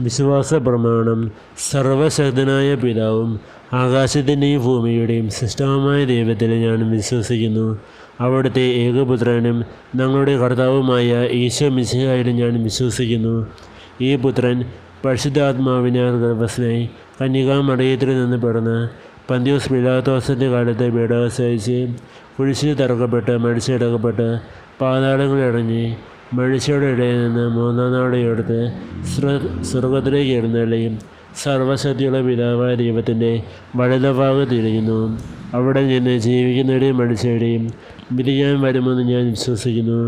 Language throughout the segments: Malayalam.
വിശ്വാസ പ്രമാണം സർവശക്തനായ പിതാവും ആകാശത്തിന്റെയും ഭൂമിയുടെയും സൃഷ്ടാവുമായ ദൈവത്തിൽ ഞാൻ വിശ്വസിക്കുന്നു. അവിടുത്തെ ഏകപുത്രനും ഞങ്ങളുടെ കർത്താവുമായ ഈശോ മിശിഹായിലും ഞാൻ വിശ്വസിക്കുന്നു. ഈ പുത്രൻ പരിശുദ്ധാത്മാവിനാൽ ഗർഭസ്ഥനായി കന്യകാമടയത്തിൽ നിന്ന് പിറന്ന് പന്തിയോസ് പിലാത്തോസിന്റെ കാലത്ത് പീഡാസഹിച്ച് കുരിശിൽ തറക്കപ്പെട്ട് മരിച്ചടക്കപ്പെട്ട് പാതാളങ്ങളിറങ്ങി മനുഷ്യരുടെ ഇടയിൽ നിന്ന് മൂന്നാം നാളെ എടുത്ത് സ്വർഗത്തിലേക്ക് എഴുന്നള്ളിയും സർവശക്തിയുള്ള പിതാവായ ദൈവത്തിന്റെ വലതുഭാഗത്തിരിക്കുന്നു അവിടെ നിന്ന് ജീവിക്കുന്നവരെയും മനുഷ്യരുടെയും വിധിക്കാൻ വരുമെന്ന് ഞാൻ വിശ്വസിക്കുന്നു.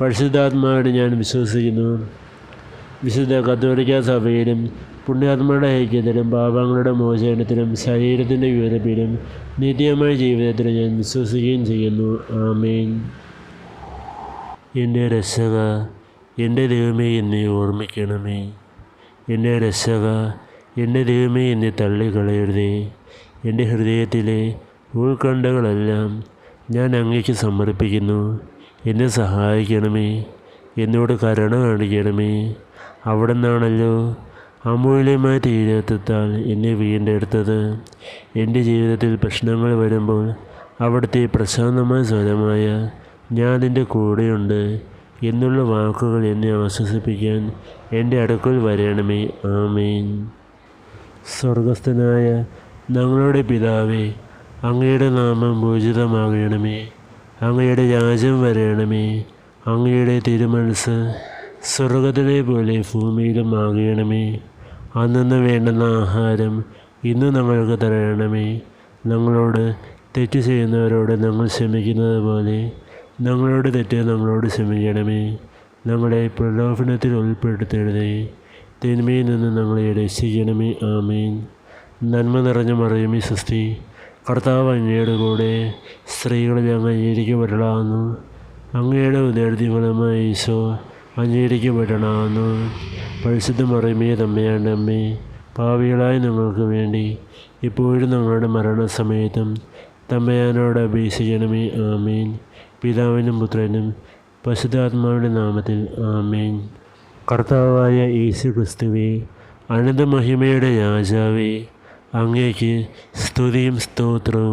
പരിശുദ്ധാത്മാവിനെ ഞാൻ വിശ്വസിക്കുന്നു. വിശുദ്ധ കത്തോലിക്ക സഭയിലും പുണ്യാത്മാരുടെ ഐക്യത്തിലും പാപങ്ങളുടെ മോചനത്തിലും ശരീരത്തിന്റെ വിവരപ്പിലും നിത്യമായ ജീവിതത്തിലും ഞാൻ വിശ്വസിക്കുകയും ചെയ്യുന്നു. ആമേൻ. എന്റെ രക്ഷക എന്റെ ദൈവമേ എന്നെ ഓർമ്മിക്കണമേ. എന്റെ രക്ഷക എന്റെ ദൈവമേ എന്നെ തള്ളിക്കളയരുതേ. എന്റെ ഹൃദയത്തിലെ ഉൾക്കണ്ടകളെല്ലാം ഞാൻ അങ്ങേക്ക് സമർപ്പിക്കുന്നു. എന്നെ സഹായിക്കണമേ. എന്നോട് കരുണ കാണിക്കണമേ. അവിടെ നിന്നാണല്ലോ അമൂല്യമായ തീരത്തെത്താൽ എന്നെ വീണ്ടെടുത്തത്. എന്റെ ജീവിതത്തിൽ പ്രശ്നങ്ങൾ വരുമ്പോൾ അവിടുത്തെ പ്രശാന്തമായ സ്വരമായ ഞാൻ നിന്റെ കൂടെയുണ്ട് എന്നുള്ള വാക്കുകൾ എന്നെ ആശ്വസിപ്പിക്കാൻ എന്റെ അടുക്കൽ വരണമേ. ആമേൻ. സ്വർഗസ്ഥനായ ഞങ്ങളുടെ പിതാവേ അങ്ങയുടെ നാമം പൂജിതമാകണമേ. അങ്ങയുടെ രാജ്യം വരണമേ. അങ്ങയുടെ തിരുമനസ് സ്വർഗത്തിലെ പോലെ ഭൂമിയിലും ആകണമേ. അന്നു വേണ്ടുന്ന ആഹാരം ഇന്ന് ഞങ്ങൾക്ക് തരണമേ. ഞങ്ങളോട് തെറ്റ് ചെയ്യുന്നവരോട് ഞങ്ങൾ ക്ഷമിക്കുന്നത് പോലെ ഞങ്ങളോട് തെറ്റ് ഞങ്ങളോട് ക്ഷമിക്കണമേ. ഞങ്ങളെ പ്രലോഭനത്തിൽ ഉൾപ്പെടുത്തരുതേ. തിന്മയിൽ നിന്ന് ഞങ്ങളെ രക്ഷിക്കണമേ. ആമേൻ. നന്മ നിറഞ്ഞ മറിയമേ സൃഷ്ടി കർത്താവ് അങ്ങയുടെ കൂടെ സ്ത്രീകളിൽ അങ്ങ് വരണമെന്നു അങ്ങയുടെ ഉദയഫലമായ ഈശോ അംഗീകരിക്കപ്പെടണമെന്നു പരിശുദ്ധ മറിയമേ തമ്മയാണ്ട് അമ്മേ പാവികളായ ഞങ്ങൾക്ക് വേണ്ടി ഇപ്പോഴും ഞങ്ങളുടെ മരണസമയത്തും തമ്മയാനോട് അപേക്ഷിക്കണമേ ആമേൻ. പിതാവിനും പുത്രനും പശുദ്ധാത്മാവിന്റെ നാമത്തിൽ ആമേൻ. കർത്താവായ യേശു ക്രിസ്തുവേ അനന്തമഹിമയുടെ രാജാവേ അങ്ങേക്ക് സ്തുതിയും സ്തോത്രവും.